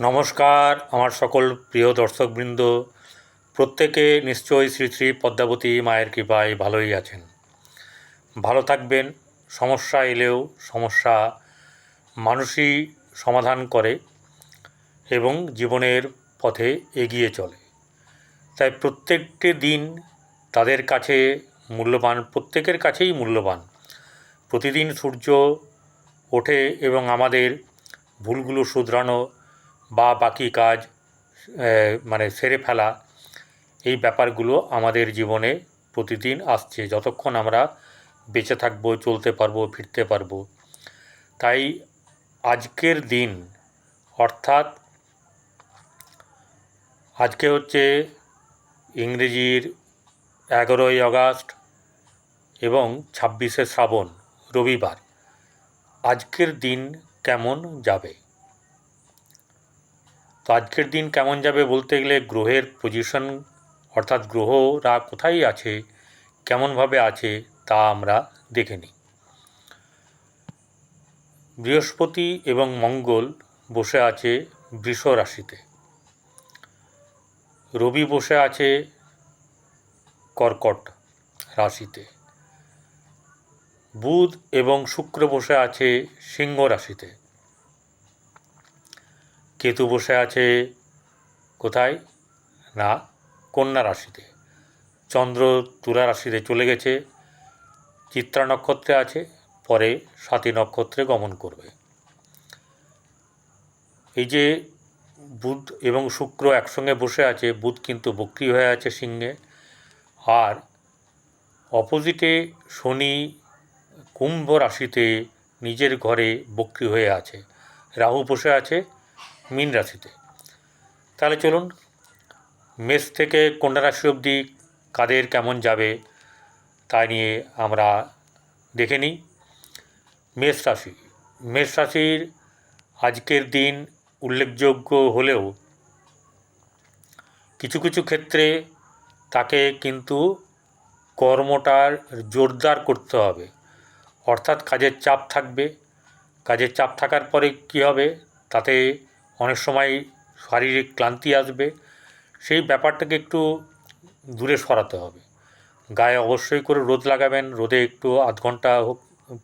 নমস্কার, আমার সকল প্রিয় দর্শকবৃন্দ। প্রত্যেকে নিশ্চয়ই শ্রী শ্রী পদ্মাবতী মায়ের কৃপায় ভালোই আছেন। ভালো থাকবেন, সমস্যা এলেও সমস্যা মানুষই সমাধান করে এবং জীবনের পথে এগিয়ে চলে। তাই প্রত্যেকটি দিন তাদের কাছে মূল্যবান, প্রত্যেকের কাছেই মূল্যবান। প্রতিদিন সূর্য ওঠে এবং আমাদের ভুলগুলো শুধরানো বা বাকি কাজ মানে সেরে ফেলা, এই ব্যাপারগুলো আমাদের জীবনে প্রতিদিন আসছে। যতক্ষণ আমরা বেঁচে থাকব, চলতে পারব, ফিরতে পারব। তাই আজকের দিন, অর্থাৎ আজকে হচ্ছে ইংরেজির এগারোই আগস্ট এবং ছাব্বিশে শ্রাবণ রবিবার। আজকের দিন কেমন যাবে? তো আজকের দিন কেমন যাবে বলতে গেলে গ্রহের পজিশন অর্থাৎ গ্রহরা কোথায় আছে, কেমনভাবে আছে, তা আমরা দেখে নিই। বৃহস্পতি এবং মঙ্গল বসে আছে বৃষ রাশিতে। রবি বসে আছে কর্কট রাশিতে। বুধ এবং শুক্র বসে আছে সিংহ রাশিতে। কেতু বসে আছে কোথায়? না, কন্যা রাশিতে। চন্দ্র তুলা রাশিতে চলে গেছে, চিত্রা নক্ষত্রে আছে, পরে সাতী নক্ষত্রে গমন করবে। এই যে বুধ এবং শুক্র একসঙ্গে বসে আছে, বুধ কিন্তু বক্রি হয়ে আছে সিংহে। আর অপোজিটে শনি কুম্ভ রাশিতে নিজের ঘরে বক্রি হয়ে আছে, রাহু বসে আছে মীন রাশিতে। তাহলে চলুন, মেষ থেকে কন্যা রাশি অবধি কাদের কেমন যাবে তা নিয়ে আমরা দেখে নিই। মেষ রাশি, মেষ রাশির আজকের দিন উল্লেখযোগ্য হলেও কিছু কিছু ক্ষেত্রে তাকে কিন্তু কর্মটার জোরদার করতে হবে। অর্থাৎ কাজের চাপ থাকবে। কাজের চাপ থাকার পরে কী হবে? তাতে অনেক সময় শারীরিক ক্লান্তি আসবে, সেই ব্যাপারটাকে একটু দূরে সরাতে হবে। গায়ে অবশ্যই করে রোদ লাগাবেন, রোদে একটু আধ ঘণ্টা হোক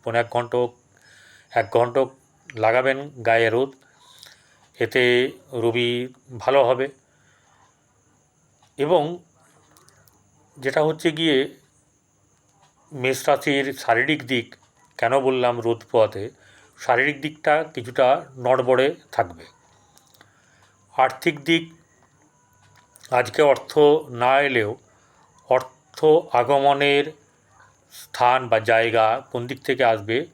পনেরো এক ঘণ্টা হোক, এক ঘণ্টা হোক লাগাবেন গায়ে রোদ, এতে রবি ভালো হবে। এবং যেটা হচ্ছে গিয়ে, মেষ রাশির শারীরিক দিক, কেন বললাম রোদ পোয়াতে শারীরিক দিকটা কিছুটা নড়বড়ে থাকবে। আর্থিক দিক, আজকে অর্থ না এলেও অর্থ আগমনের স্থান বা জায়গা কোন দিক থেকে আসবে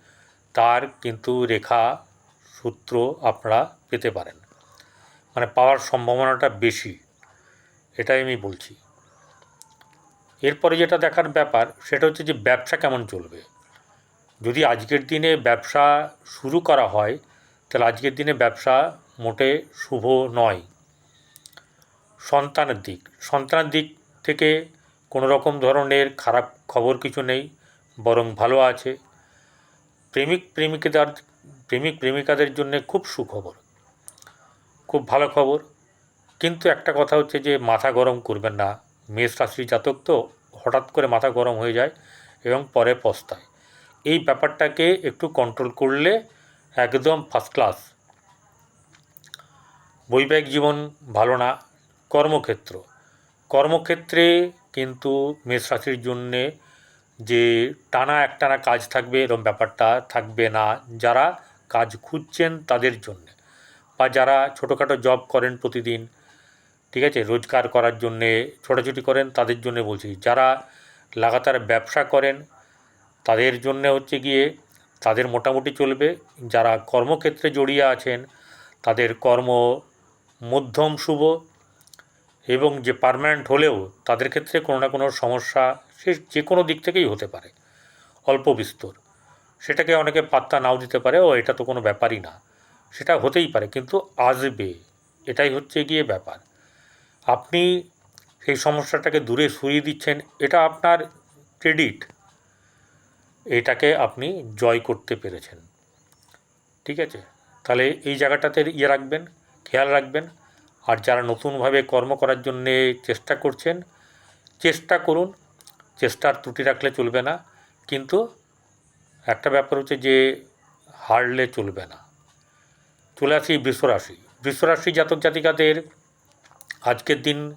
তার কিন্তু রেখা সূত্র আপনারা পেতে পারেন। মানে পাওয়ার সম্ভাবনাটা বেশি, এটাই আমি বলছি। এরপরে যেটা দেখার ব্যাপার, সেটা হচ্ছে যে ব্যবসা কেমন চলবে। যদি আজকের দিনে ব্যবসা শুরু করা হয়, তাহলে আজকের দিনে ব্যবসা মোটে শুভ নয়। সন্তানের দিক। সন্তানের দিক থেকে কোনো রকম ধরনের খারাপ খবর কিছু নেই, বরং ভালো আছে। প্রেমিক প্রেমিকাদের প্রেমিক প্রেমিকাদের জন্য খুব সুখবর, খুব ভালো খবর। কিন্তু একটা কথা হচ্ছে যে, মাথা গরম করবেন না। মেষ রাশির জাতক তো হঠাৎ করে মাথা গরম হয়ে যায় এবং পরে পস্তায়। এই ব্যাপারটাকে একটু কন্ট্রোল করলে একদম ফার্স্ট ক্লাস বৈবাহিক জীবন ভালো না, কর্মক্ষেত্র। কর্মক্ষেত্রে কিন্তু মেষ রাশির জন্যে যে টানা একটানা কাজ থাকবে এরকম ব্যাপারটা থাকবে না যারা কাজ খুঁজছেন তাদের জন্যে বা যারা ছোটোখাটো জব করেন প্রতিদিন, ঠিক আছে, রোজগার করার জন্যে ছোটাছুটি করেন তাদের জন্য বলছি। যারা লাগাতার ব্যবসা করেন তাদের জন্য হচ্ছে গিয়ে তাদের মোটামুটি চলবে। যারা কর্মক্ষেত্রে জড়িয়ে আছেন তাদের কর্ম মধ্যম শুভ এবং যে পার্মানেন্ট হলেও তাদের ক্ষেত্রে কোনো না কোনো সমস্যা সে যে কোনো দিক থেকেই হতে পারে, অল্প বিস্তর। সেটাকে অনেকে পাত্তা নাও দিতে পারে, ও এটা তো কোনো ব্যাপারই না। সেটা হতেই পারে, কিন্তু আসবে, এটাই হচ্ছে গিয়ে ব্যাপার। আপনি সেই সমস্যাটাকে দূরে সরিয়ে দিচ্ছেন, এটা আপনার ক্রেডিট এটাকে আপনি জয় করতে পেরেছেন। ঠিক আছে? তাহলে এই জায়গাটাতে ইয়ে রাখবেন। খেয়াল রাখবেন। আর যারা নতুনভাবে কর্ম করার জন্যে চেষ্টা করছেন, চেষ্টা করুন। চেষ্টার ত্রুটি রাখলে চলবে না। কিন্তু একটা ব্যাপার হচ্ছে যে, হারলে চলবে না। চলে আসি বৃষরাশি বৃষরাশি জাতক জাতিকাদের আজকের দিন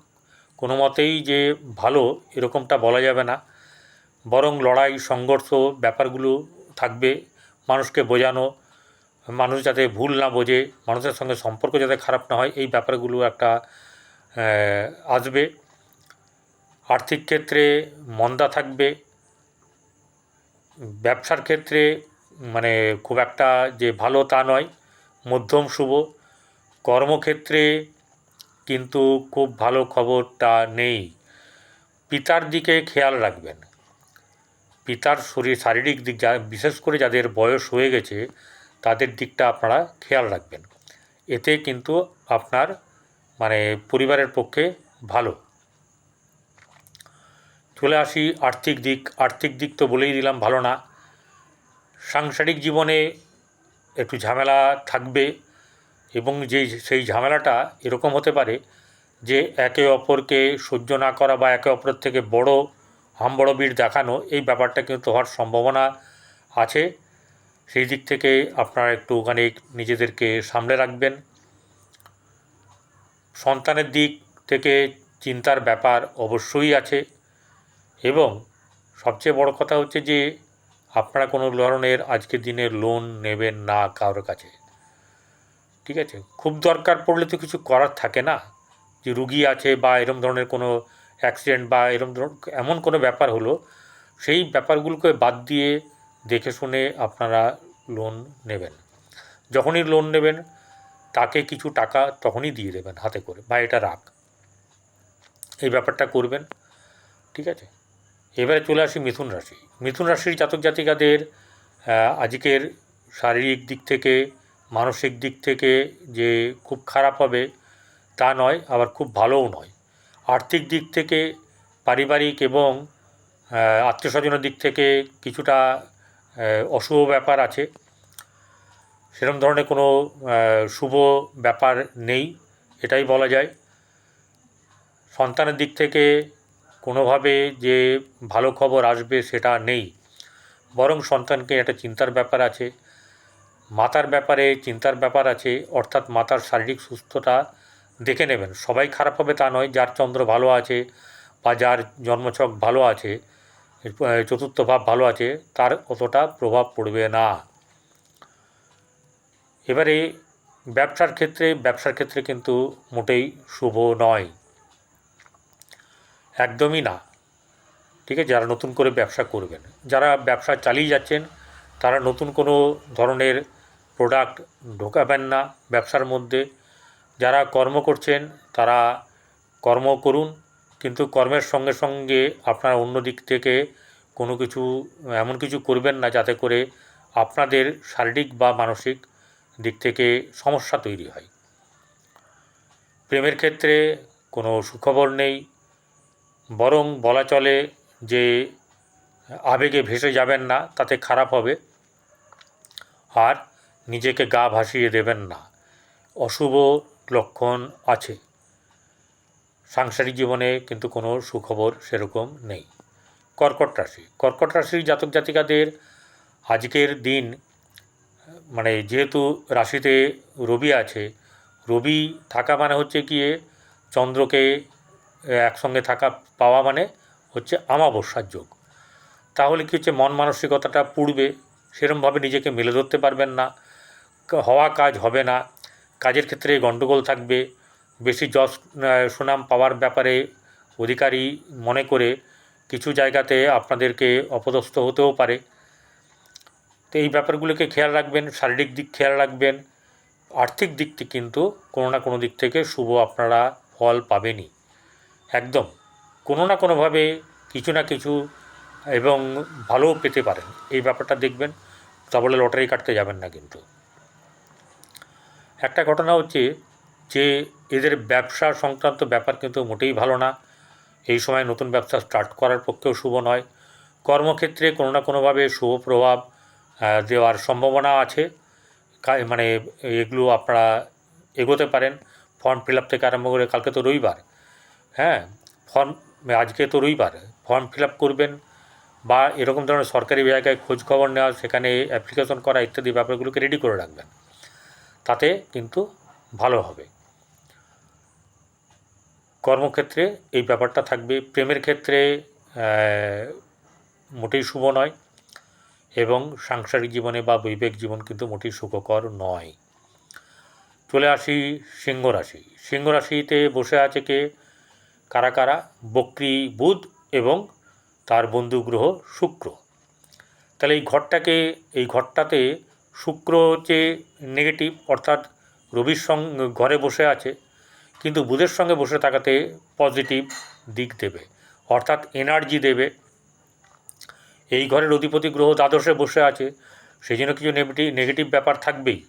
কোনো মতেই যে ভালো এরকমটা বলা যাবে না। বরং লড়াই, সংঘর্ষ ব্যাপারগুলো থাকবে। মানুষকে বোঝানো মানুষ যাতে ভুল না বোঝে, মানুষের সঙ্গে সম্পর্ক যাতে খারাপ না হয়, এই ব্যাপারগুলো একটা আসবে। আর্থিক ক্ষেত্রে মন্দা থাকবে। ব্যবসার ক্ষেত্রে মানে খুব একটা যে ভালো তা নয়, মধ্যম শুভ। কর্মক্ষেত্রে কিন্তু খুব ভালো খবরটা নেই। পিতার দিকে খেয়াল রাখবেন। পিতার শরীর শারীরিক দিক বিশেষ করে যাদের বয়স হয়ে গেছে তাদের দিকটা আপনারা খেয়াল রাখবেন। এতে কিন্তু আপনার মানে পরিবারের পক্ষে ভালো। চলে আসি আর্থিক দিক। আর্থিক দিক তো বলেই দিলাম, ভালো না। সাংসারিক জীবনে একটু ঝামেলা থাকবে এবং যেই, সেই ঝামেলাটা এরকম হতে পারে যে একে অপরকে সহ্য না করা বা একে অপরের থেকে বড় হামবড় দেখানো, এই ব্যাপারটা কিন্তু হওয়ার সম্ভাবনা আছে। সেই দিক থেকে আপনারা একটুখানি নিজেদেরকে সামলে রাখবেন। সন্তানের দিক থেকে চিন্তার ব্যাপার অবশ্যই আছে এবং সবচেয়ে বড় কথা হচ্ছে যে, আপনারা কোনো ধরনের আজকের দিনে লোন নেবেন না কারোর কাছে। ঠিক আছে? খুব দরকার পড়লে তো কিছু করার থাকে না। যে রুগী আছে বা এরম ধরনের কোনো অ্যাক্সিডেন্ট বা এরম ধরনের এমন কোনো ব্যাপার হলো, সেই ব্যাপারগুলোকে বাদ দিয়ে দেখে শুনে আপনারা লোন নেবেন। যখনই লোন নেবেন, তাকে কিছু টাকা তখনই দিয়ে দেবেন হাতে করে, বা এটা রাখ। এই ব্যাপারটা করবেন, ঠিক আছে? এবারে চলে আসি মিথুন রাশি। মিথুন রাশির জাতক জাতিকাদের আজকের শারীরিক দিক থেকে, মানসিক দিক থেকে যে খুব খারাপ হবে, তা নয়, আবার খুব ভালোও নয়। আর্থিক দিক থেকে, পারিবারিক এবং আত্মীয় স্বজনের দিক থেকে কিছুটা অশুভ ব্যাপার আছে। সেরকম ধরনের কোনো শুভ ব্যাপার নেই, এটাই বলা যায়। সন্তানের দিক থেকে কোনোভাবে যে ভালো খবর আসবে সেটা নেই। বরং সন্তানকে একটা চিন্তার ব্যাপার আছে। মাতার ব্যাপারে চিন্তার ব্যাপার আছে, অর্থাৎ মাতার শারীরিক সুস্থতা দেখে নেবেন। সবাই খারাপ হবে তা নয়, যার চন্দ্র ভালো আছে বা যার জন্মছক ভালো আছে চতুর্থ ভাব ভালো আছে, তার অতটা প্রভাব পড়বে না। এবারে ব্যবসার ক্ষেত্রে ব্যবসার ক্ষেত্রে কিন্তু মোটেই শুভ নয়। একদমই না। ঠিক আছে, যারা নতুন করে ব্যবসা করবেন, যারা ব্যবসা চালিয়ে যাচ্ছেন, তারা নতুন কোনো ধরনের প্রোডাক্ট ঢোকাবেন না ব্যবসার মধ্যে। যারা কর্ম করছেন, তারা কর্ম করুন কিন্তু কর্মের সঙ্গে সঙ্গে আপনারা অন্য দিক থেকে কোনো কিছু, এমন কিছু করবেন না যাতে করে আপনাদের শারীরিক বা মানসিক দিক থেকে সমস্যা তৈরি হয়। প্রেমের ক্ষেত্রে কোনো সুখবর নেই, বরং বলা চলে যে আবেগে ভেসে যাবেন না, তাতে খারাপ হবে। আর নিজেকে গা ভাসিয়ে দেবেন না। অশুভ লক্ষণ আছে। সাংসারিক জীবনে কিন্তু কোনো সুখবর সেরকম নেই। কর্কট রাশি। কর্কট রাশির জাতক জাতিকাদের আজকের দিন মানে যেহেতু রাশিতে রবি আছে, রবি থাকা মানে হচ্ছে গিয়ে চন্দ্রকে একসঙ্গে থাকা, পাওয়া মানে হচ্ছে আমাবস্যার যোগ। তাহলে কী হচ্ছে মন মানসিকতাটা পুড়বে? সেরমভাবে নিজেকে মেলে ধরতে পারবেন না। হওয়া কাজ হবে না। কাজের ক্ষেত্রে গণ্ডগোল থাকবে। বেশি যশ সুনাম পাওয়ার ব্যাপারে অধিকারী মনে করে কিছু জায়গাতে আপনাদেরকে অপদস্থ হতেও পারে। তো এই ব্যাপারগুলোকে খেয়াল রাখবেন, শারীরিক দিক খেয়াল রাখবেন, আর্থিক দিক থেকে কিন্তু কোনো না কোনো দিক থেকে শুভ আপনারা ফল পাবেনই। একদম, কোনো না কোনোভাবে কিছু না কিছু এবং ভালোও পেতে পারেন। এই ব্যাপারটা দেখবেন তা বলে লটারি কাটতে যাবেন না কিন্তু। একটা ঘটনা হচ্ছে যে এদের ব্যবসা সংক্রান্ত ব্যাপার কিন্তু মোটেই ভালো না। এই সময় নতুন ব্যবসা স্টার্ট করার পক্ষেও শুভ নয়। কর্মক্ষেত্রে কোনো না কোনোভাবে শুভ প্রভাব দেওয়ার সম্ভাবনা আছে। মানে এগুলো আপনারা এগোতে পারেন। ফর্ম ফিল আপ থেকে আরম্ভ করে কালকে তো রবিবার। হ্যাঁ ফর্ম আজকে তো রবিবার। ফর্ম ফিল আপ করবেন বা এরকম ধরনের সরকারি জায়গায় খোঁজ খবর নেওয়া, সেখানে অ্যাপ্লিকেশন করা ইত্যাদি ব্যাপারগুলোকে রেডি করে রাখবেন। তাতে কিন্তু ভালো হবে। কর্মক্ষেত্রে এই ব্যাপারটা থাকবে। প্রেমের ক্ষেত্রে মোটেই শুভ নয় এবং সাংসারিক জীবনে বা বৈবেক জীবন কিন্তু মোটেই সুখকর নয়। চলে আসি সিংহ রাশি। সিংহ রাশিতে বসে আছে কে? কারা কারা? বক্রী বুধ এবং তার বন্ধু গ্রহ শুক্র। তাহলে এই ঘরটাকে, এই ঘরটাতে শুক্র হচ্ছে নেগেটিভ অর্থাৎ রবির সঙ্গে ঘরে বসে আছে। কিন্তু বুধের সঙ্গে বসে থাকাতে পজিটিভ দিক দেবে। অর্থাৎ এনার্জি দেবে। এই ঘরের অধিপতি গ্রহ দ্বাদশে বসে আছে। সেই জন্য কিছু নেগেটিভ নেগেটিভ ব্যাপার থাকবেই।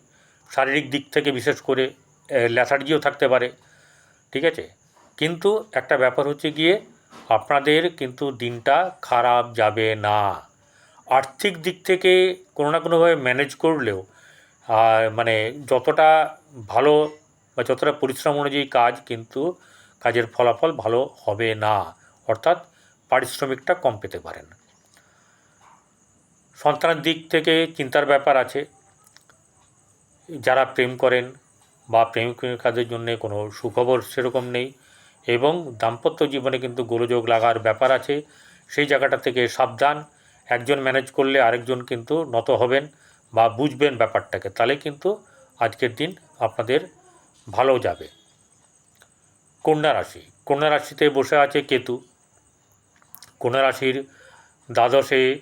শারীরিক দিক থেকে বিশেষ করে ল্যাথার্জিও থাকতে পারে। ঠিক আছে? কিন্তু একটা ব্যাপার হচ্ছে গিয়ে, আপনাদের কিন্তু দিনটা খারাপ যাবে না। আর্থিক দিক থেকে কোনো না কোনোভাবে ম্যানেজ করলেও মানে যতটা ভালো বা যতটা পরিশ্রম অনুযায়ী কাজ, কিন্তু কাজের ফলাফল ভালো হবে না। অর্থাৎ পারিশ্রমিকটা কম পেতে পারেন। সন্তানের দিক থেকে চিন্তার ব্যাপার আছে। যারা প্রেম করেন বা প্রেমিক প্রেমিকাদের জন্য কোনো সুখবর সেরকম নেই এবং দাম্পত্য জীবনে কিন্তু গোলযোগ লাগার ব্যাপার আছে, সেই জায়গাটা থেকে সাবধান। একজন ম্যানেজ করলে আরেকজন কিন্তু নত হবেন বা বুঝবেন ব্যাপারটাকে। তাহলে কিন্তু আজকের দিন আপনাদের ভালো যাবে। কন্যা রাশি। কন্যা রাশিতে বসে আছে কেতু। কন্যা রাশির দ্বাদশে,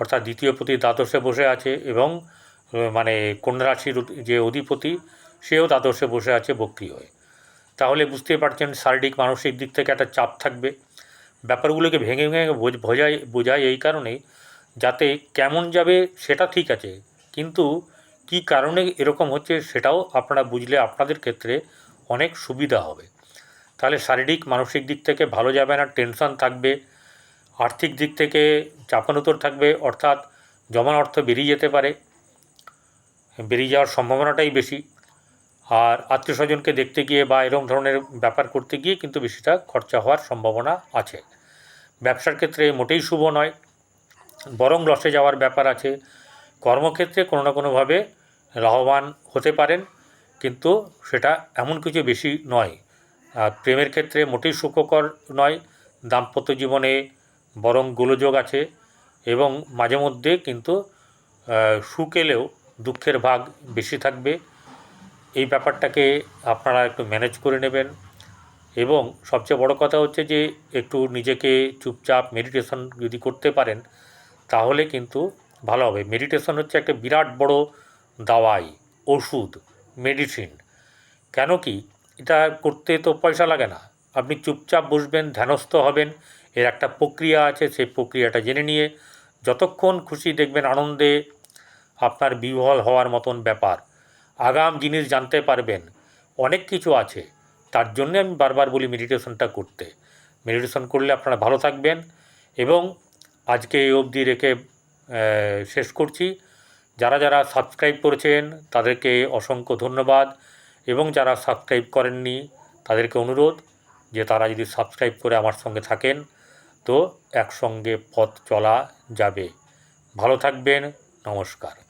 অর্থাৎ দ্বিতীয় পতি দ্বাদশে বসে আছে এবং মানে কন্যা রাশির যে অধিপতি, সেও দ্বাদশে বসে আছে বক্রি হয়ে। তাহলে বুঝতেই পারছেন শারীরিক, মানসিক দিক থেকে একটা চাপ থাকবে। ব্যাপারগুলোকে ভেঙে ভেঙে বোঝ- বোঝাই বোঝায় এই কারণেই যাতে কেমন যাবে সেটা ঠিক আছে। কিন্তু কী কারণে এরকম হচ্ছে সেটাও আপনারা বুঝলে আপনাদের ক্ষেত্রে অনেক সুবিধা হবে। তাহলে শারীরিক, মানসিক দিক থেকে ভালো যাবে না টেনশন থাকবে, আর্থিক দিক থেকে চাপানুতর থাকবে, অর্থাৎ জমা অর্থ বেরিয়ে যেতে পারে, বেরিয়ে যাওয়ার সম্ভাবনাটাই বেশি। আর আত্মীয় স্বজনকে দেখতে গিয়ে বা এরকম ধরনের ব্যাপার করতে গিয়ে কিন্তু বেশিটা খরচা হওয়ার সম্ভাবনা আছে। ব্যবসার ক্ষেত্রে মোটেই শুভ নয়, বরং লসে যাওয়ার ব্যাপার আছে। কর্মক্ষেত্রে কোনো না কোনোভাবে লাভবান হতে পারেন, কিন্তু সেটা এমন কিছু বেশি নয়। আর প্রেমের ক্ষেত্রে মোটেই সুখকর নয়। দাম্পত্য জীবনে বরং গোলযোগ আছে এবং মাঝে মধ্যে কিন্তু সুখ এলেও দুঃখের ভাগ বেশি থাকবে। এই ব্যাপারটাকে আপনারা একটু ম্যানেজ করে নেবেন। এবং সবচেয়ে বড় কথা হচ্ছে যে, একটু নিজেকে চুপচাপ মেডিটেশন যদি করতে পারেন, তাহলে কিন্তু ভালো হবে। মেডিটেশন হচ্ছে একটা বিরাট বড় দাওয়াই, ওষুধ মেডিসিন কেন কি? এটা করতে তো পয়সা লাগে না। আপনি চুপচাপ বসবেন, ধ্যানস্থ হবেন, এর একটা প্রক্রিয়া আছে, সেই প্রক্রিয়াটা জেনে নিয়ে যতক্ষণ খুশি দেখবেন আনন্দে আপনার বিহ্বল হওয়ার মতন ব্যাপার। আগাম জিনিস জানতে পারবেন, অনেক কিছু আছে। তার জন্যে আমি বারবার বলি মেডিটেশনটা করতে। মেডিটেশন করলে আপনারা ভালো থাকবেন। এবং আজকে এই অবধি রেখে শেষ করছি। যারা যারা সাবস্ক্রাইব করেছেন, তাদেরকে অসংখ্য ধন্যবাদ। এবং যারা সাবস্ক্রাইব করেননি, তাদেরকে অনুরোধ যে তারা যদি সাবস্ক্রাইব করে আমার সঙ্গে থাকেন, তো একসঙ্গে পথ চলা যাবে। ভালো থাকবেন, নমস্কার।